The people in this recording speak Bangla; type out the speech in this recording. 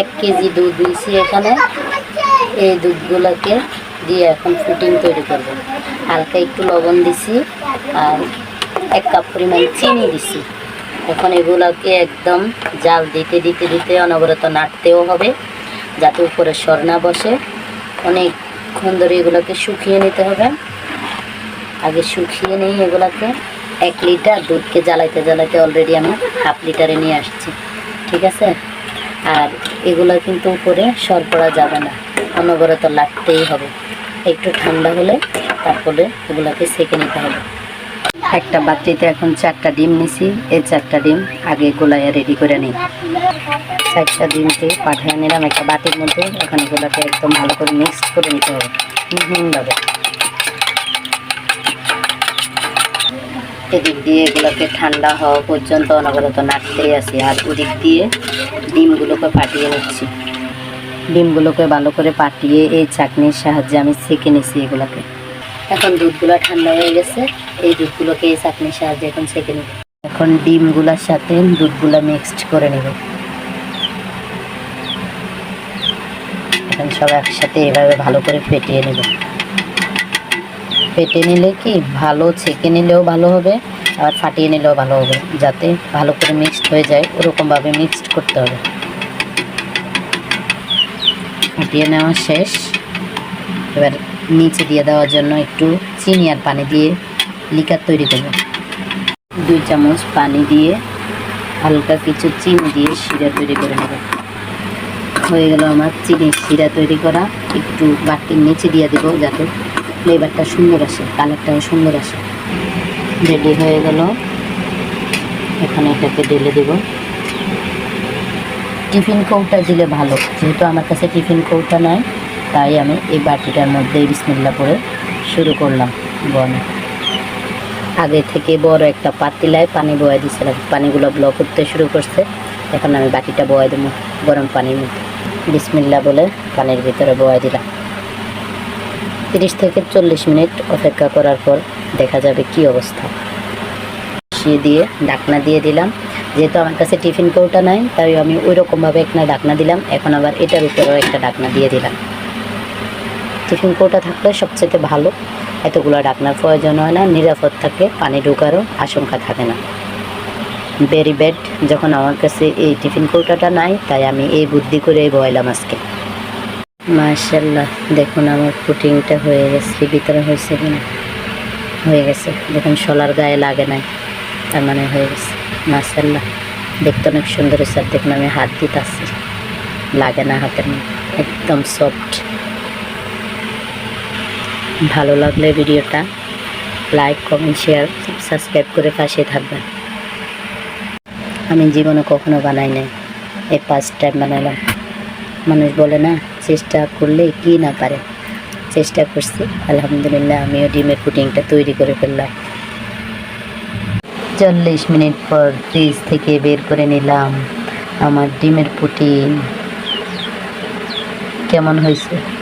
এক কেজি দুধ নিয়েছি এখানে। এই দুধগুলোকে দিয়ে এখন ফুটিং তৈরি করব। হালকা একটু লবণ দিছি আর এক কাপ পরিমাণ চিনি দিছি। এখন এগুলোকে একদম জাল দিতে দিতে দিতে অনবরত নাড়তেও হবে যাতে উপরে সর না বসে অনেকক্ষণ ধরে এগুলোকে শুকিয়ে নিতে হবে। আগে শুকিয়ে নিই এগুলোকে। এক লিটার দুধকে জ্বালাইতে জ্বালাইতে অলরেডি আমি হাফ লিটারে নিয়ে আসছি। ঠিক আছে? আর এগুলো কিন্তু উপরে সর পড়া যাবে না। অনবরত লাগতেই হবে। একটু ঠান্ডা হলে তারপরে এগুলোকে সেঁকে নিতে হবে। একটা বাটিতে এখন চারটা ডিম নিছি। এই চারটা ডিম আগে গোলাইয়া রেডি করে নিই। চারটা ডিমকে পাঠিয়ে নিলাম একটা বাটির মধ্যে। এখন এগুলোকে একদম ভালো করে মিক্স করে নিতে হবে। মিহিনভাবে এদিক দিয়ে এগুলোকে ঠান্ডা হওয়া পর্যন্ত অনবরত নাড়তেই আসি। আর ওদিক দিয়ে ডিমগুলোকে পাঠিয়ে নিচ্ছি। ডিমগুলোকে ভালো করে পাঠিয়ে এই চাটনির সাহায্যে আমি সেঁকে নিচ্ছি এগুলোকে। এখন দুধগুলো ঠান্ডা হয়ে গেছে। এই দুধগুলোকে এই চাটনির সাহায্যে এখন সেঁকে নিব। এখন ডিমগুলোর সাথে দুধগুলো মিক্সড করে নেব। এখন সব একসাথে এভাবে ভালো করে ফেটিয়ে নেব। ফেটে নিলে কি ভালো, ছেঁকে নিলেও ভালো হবে, আবার ফাটিয়ে নিলেও ভালো হবে, যাতে ভালো করে মিক্সড হয়ে যায়, ওরকমভাবে মিক্সড করতে হবে। ফাটিয়ে নেওয়া শেষ। এবার নিচে দিয়ে দেওয়ার জন্য একটু চিনি আর পানি দিয়ে লিকার তৈরি করব। দুই চামচ পানি দিয়ে হালকা কিছু চিনি দিয়ে শিরা তৈরি করে নেব। হয়ে গেল আমার চিনি শিরা তৈরি করা। একটু বাটির নিচে দিয়ে দেবো যাতে ফ্লেভারটা সুন্দর আসে কালারটাও সুন্দর আসে। রেডি হয়ে গেল। এখানে এটাকে ঢেলে দেব। টিফিন কৌটা দিলে ভালো, যেহেতু আমার কাছে টিফিন কৌটা নাই, তাই আমি এই বাটিটার মধ্যে বিসমিল্লা করে শুরু করলাম বনে। আগে থেকে বড় একটা পাতিলায় পানি বয়ে দিয়েছিলাম, পানিগুলো ব্লক করতে শুরু করছে। এখন আমি বাটিটা বয়ে দেবো গরম পানির মধ্যে। বিসমিল্লা বলে পানির ভিতরে বয়ে দিলাম। তিরিশ থেকে চল্লিশ মিনিট অপেক্ষা করার পর দেখা যাবে কি অবস্থা। বসিয়ে দিয়ে ডাকনা দিয়ে দিলাম। যেহেতু আমার কাছে টিফিন কৌটা নাই, তাই আমি ওই রকমভাবে একটা ডাকনা দিলাম। এখন আবার এটার উপরেও একটা ডাকনা দিয়ে দিলাম। টিফিন কৌটা থাকলে সবচেয়ে ভালো। এতগুলো ডাকনার প্রয়োজন হয় না, নিরাপদ থাকে, পানি ঢোকারও আশঙ্কা থাকে না। ভেরি ব্যাড যখন আমার কাছে এই টিফিন কৌটাটা নাই, তাই আমি এই বুদ্ধি করে বয়লাম আজকে। মার্শাল্লাহ দেখুন আমার পুটিংটা হয়ে গেছে ভিতরে হয়েছে কিনা হয়ে গেছে, দেখুন সোলার গায়ে লাগে নাই, তার মানে হয়ে গেছে মার্শাল্লাহ দেখতে অনেক সুন্দর আর দেখুন আমি হাত দিতে আসছি লাগে না হাতের একদম সফট ভালো লাগলে ভিডিওটা লাইক কমেন্ট শেয়ার সাবস্ক্রাইব করে পাশে থাকবেন। আমি জীবনে কখনো বানাই নাই, এই ফার্স্ট টাইম বানালাম। মানুষ বলে না, চেষ্টা করলে কি না পারে। চেষ্টা করছি, আলহামদুলিল্লাহ আমিও ডিমের পুটিংটা তৈরি করে ফেললাম। চল্লিশ মিনিট পর ফ্রিজ থেকে বের করে নিলাম। আমার ডিমের পুটিং কেমন হয়েছে?